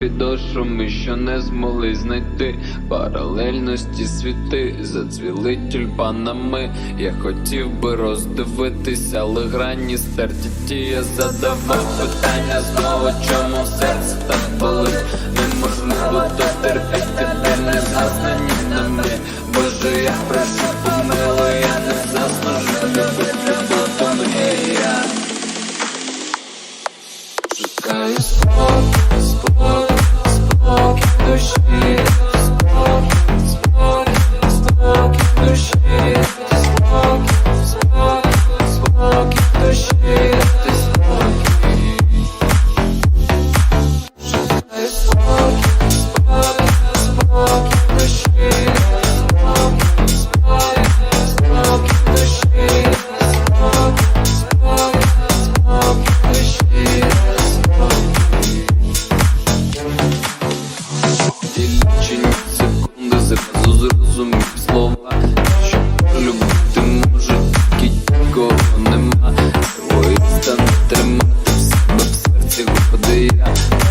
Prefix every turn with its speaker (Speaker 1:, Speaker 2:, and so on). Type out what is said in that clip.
Speaker 1: Під ми що не змогли знайти паралельності світи, зацвіли тюльпанами. Я хотів би роздивитися, але грані стерті ті я задавав питання. Знову, чому серце так болить? Неможливо дотерпіти, де не зазнані нами. Боже, я прошу помилу, я не заслужив любити, бо то мені я. Шукаю спокій. vida.